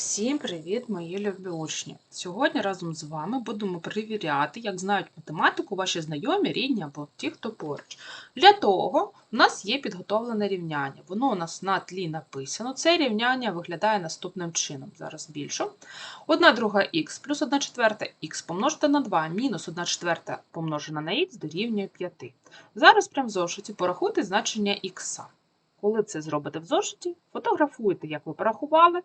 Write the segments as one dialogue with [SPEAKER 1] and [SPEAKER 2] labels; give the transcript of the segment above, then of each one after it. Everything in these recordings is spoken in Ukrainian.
[SPEAKER 1] Всім привіт, мої любі учні! Сьогодні разом з вами будемо перевіряти, як знають математику ваші знайомі, рідні або ті, хто поруч. Для того у нас є підготовлене рівняння. Воно у нас на тлі написано. Це рівняння виглядає наступним чином. Зараз більше. 1 друга х плюс 1 четверта х помножити на 2 мінус 1 четверта помножена на х дорівнює 5. Зараз прямо в зошиті порахуйте значення х. Коли це зробите в зошиті, фотографуйте, як ви порахували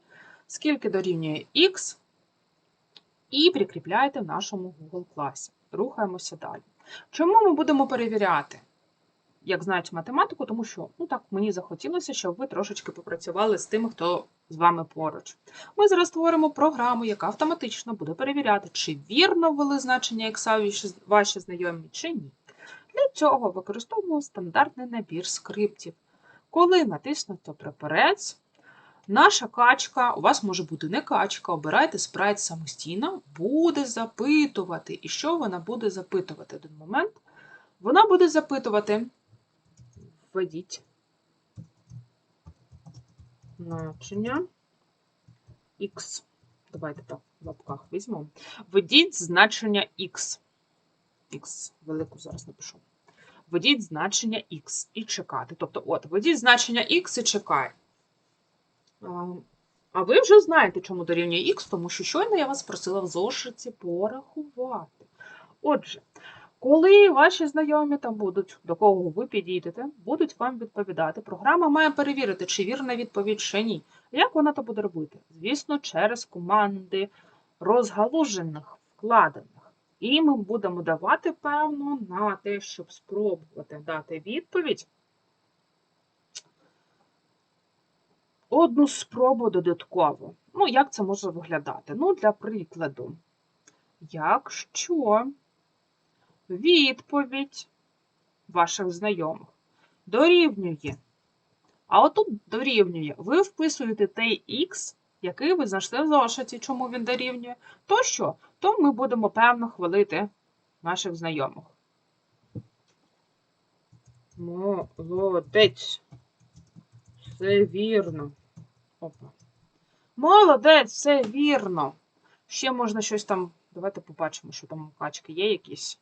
[SPEAKER 1] скільки дорівнює х, і прикріпляєте в нашому Google класі. Рухаємося далі. Чому ми будемо перевіряти, як знають математику? Тому що ну так мені захотілося, щоб ви трошечки попрацювали з тими, хто з вами поруч. Ми зараз створимо програму, яка автоматично буде перевіряти, чи вірно ввели значення х ваші знайомі, чи ні. Для цього використовуємо стандартний набір скриптів. Коли натиснуто прапорець, Наша качка, у вас може бути не качка, обирайте спрайт самостійно, буде запитувати. І що вона буде запитувати? Один момент. Вона буде запитувати, введіть значення Х. Давайте так, в лапках візьмемо. Введіть значення Х. Х, велику зараз напишу. Введіть значення Х і чекати. Тобто, от, введіть значення Х і чекай. А ви вже знаєте, чому дорівнює х, тому що щойно я вас просила в зошиті порахувати. Отже, коли ваші знайомі там будуть, до кого ви підійдете, будуть вам відповідати, програма має перевірити, чи вірна відповідь, чи ні. Як вона то буде робити? Звісно, через команди розгалужених, вкладених. І ми будемо давати, певно, на те, щоб спробувати дати відповідь. Одну спробу додатково. Ну, як це може виглядати? Ну, для прикладу, якщо відповідь ваших знайомих дорівнює, а отут дорівнює, ви вписуєте той Х, який ви знайшли в зошиті, чому він дорівнює, то що? То ми будемо певно хвалити наших знайомих. Молодець. Все вірно. Опа. Молодець, все вірно. Ще можна щось там. Давайте побачимо, що там у качки є якісь.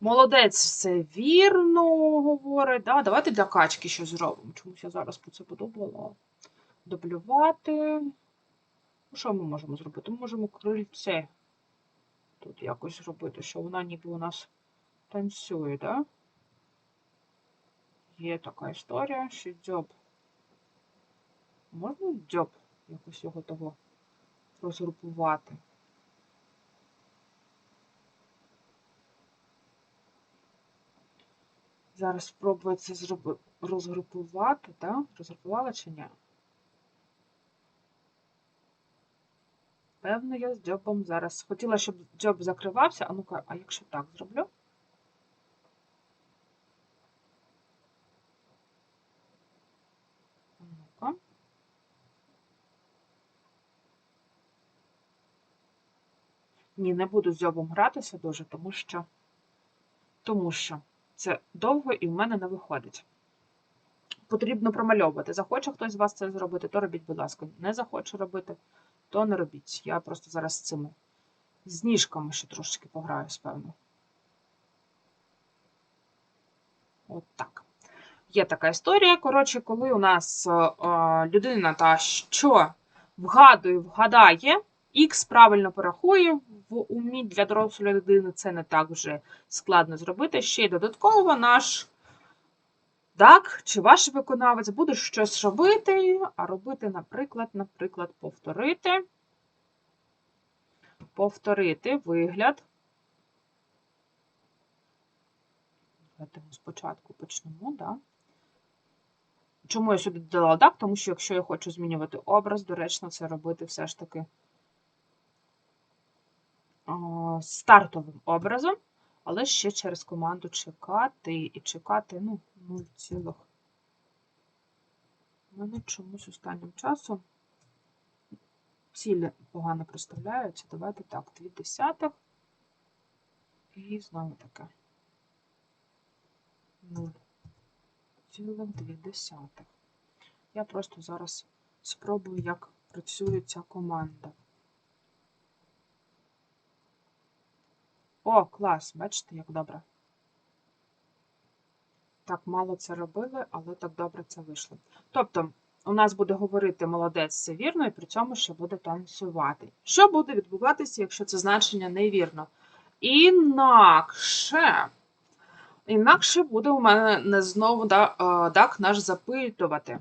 [SPEAKER 1] Молодець, все вірно, говорить. Да? Давайте для качки щось зробимо. Чомусь я зараз по це подобала. Дублювати. Ну, Що ми можемо зробити? Ми можемо крильце тут якось зробити, що вона ніби у нас танцює? Да? Є така історія, що дзьоб. Можна джоб якось його того розгрупувати? Зараз спробую це розгрупувати, так? Розгрупувала чи ні? Певно, я з джобом зараз. Хотіла, щоб джоб закривався, а ну-ка, а якщо так зроблю? Ні, не буду з дзьобом гратися дуже, тому що тому що це довго і в мене не виходить. Потрібно промальовувати. Захоче хтось з вас це зробити, то робіть, будь ласка. Не захоче робити, то не робіть. Я просто зараз з цими з ніжками ще трошечки пограю, певно. От так. Є така історія. Коротше, коли у нас е, людина та що вгадує, вгадає, Х правильно порахує в умі для дорослої людини, це не так вже складно зробити. Ще й додатково наш так, чи ваш виконавець буде щось робити, а робити, наприклад, наприклад, повторити. Повторити вигляд. Давайте ми спочатку почнемо, да? Чому я сюди додала так? Тому що якщо я хочу змінювати образ, доречно це робити все ж таки стартовим образом, але ще через команду чекати і чекати, ну, 0, цілих. У мене чомусь останнім часом цілі погано представляються. Давайте так, 2 десятих. І знову таке. 0, цілих 2 десятих. Я просто зараз спробую, як працює ця команда. О, клас, бачите, як добре. Так, мало це робили, але так добре це вийшло. Тобто, у нас буде говорити молодець це вірно, і при цьому ще буде танцювати. Що буде відбуватися, якщо це значення невірно? Інакше. Інакше буде у мене не знову е, дак наш запитувати.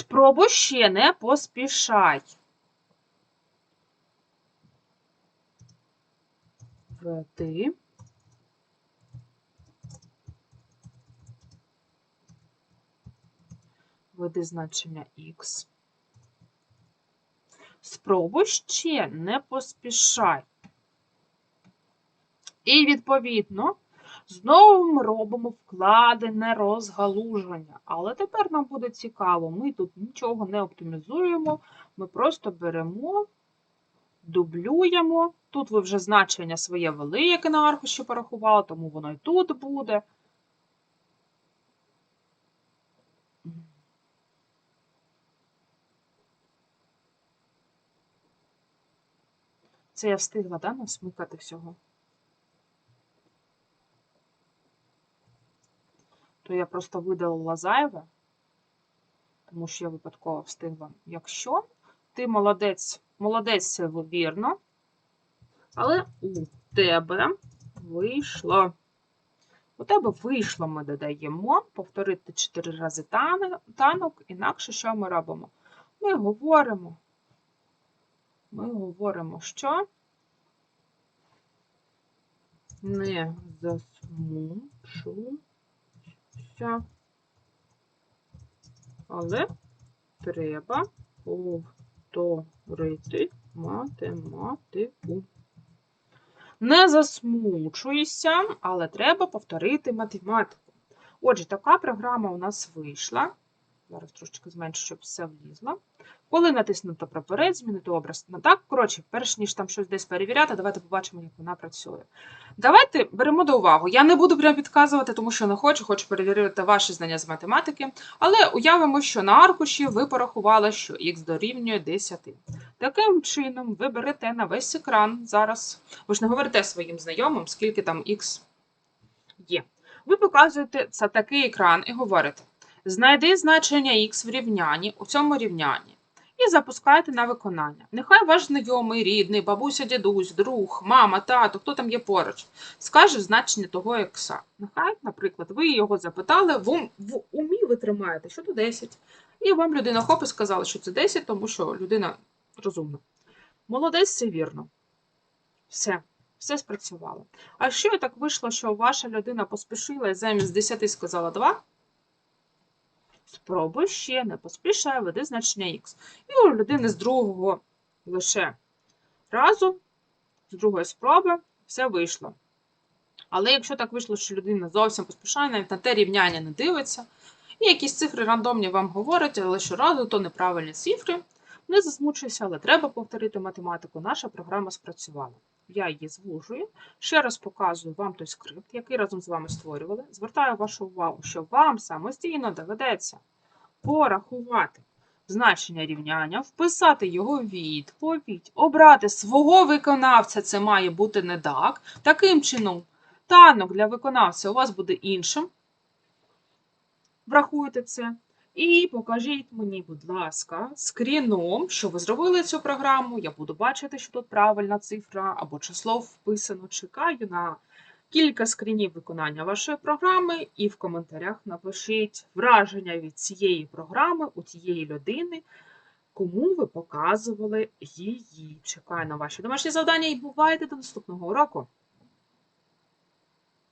[SPEAKER 1] Спробуй ще не поспішай. Веди. Веди значення х. Спробуй ще не поспішай. І, відповідно, знову ми робимо вкладене розгалуження. Але тепер нам буде цікаво, ми тут нічого не оптимізуємо, ми просто беремо, дублюємо. Тут ви вже значення своє вели, яке на аркуші порахували, тому воно і тут буде. Це я встигла, да, насмикати всього? То я просто видалила зайве, тому що я випадково встигла. Якщо ти молодець, молодець вірно, але у тебе вийшло. У тебе вийшло, ми додаємо, повторити 4 рази танок, інакше що ми робимо? Ми говоримо. Ми говоримо, що не засмучуйся, але треба повторити математику. Не засмучуйся, але треба повторити математику. Отже, така програма у нас вийшла. Зараз трошечки зменшу, щоб все влізло. Коли натиснуто прапорець, змінити образ на так. Коротше, перш ніж там щось десь перевіряти, давайте побачимо, як вона працює. Давайте беремо до уваги. Я не буду прям підказувати, тому що не хочу, хочу перевірити ваші знання з математики. Але уявимо, що на аркуші ви порахували, що х дорівнює 10. Таким чином, ви берете на весь екран зараз. Ви ж не говорите своїм знайомим, скільки там х є. Ви показуєте це такий екран і говорите: знайди значення х в рівнянні у цьому рівнянні. І запускаєте на виконання. Нехай ваш знайомий, рідний, бабуся, дідусь, друг, мама, тато, хто там є поруч, скаже значення того ікса. Нехай, наприклад, ви його запитали, в умі ви тримаєте, що то 10. І вам людина хоп і сказала, що це 10, тому що людина розумна. Молодець, це вірно. Все, все спрацювало. А що так вийшло, що ваша людина поспішила і замість 10 сказала 2? Спробуй ще, не поспішай, веди значення х. І у людини з другого лише разу, з другої спроби, все вийшло. Але якщо так вийшло, що людина зовсім поспішає, навіть на те рівняння не дивиться, і якісь цифри рандомні вам говорять, але щоразу то неправильні цифри, не засмучуйся, але треба повторити математику. Наша програма спрацювала. Я її звужую. Ще раз показую вам той скрипт, який разом з вами створювали. Звертаю вашу увагу, що вам самостійно доведеться порахувати значення рівняння, вписати його відповідь, обрати свого виконавця, це має бути не DAC. Таким чином, танок для виконавця у вас буде іншим. Врахуйте це. І покажіть мені, будь ласка, скріном, що ви зробили цю програму. Я буду бачити, що тут правильна цифра або число вписано. Чекаю на кілька скрінів виконання вашої програми, і в коментарях напишіть враження від цієї програми у тієї людини, кому ви показували її. Чекаю на ваші домашні завдання і бувайте до наступного уроку.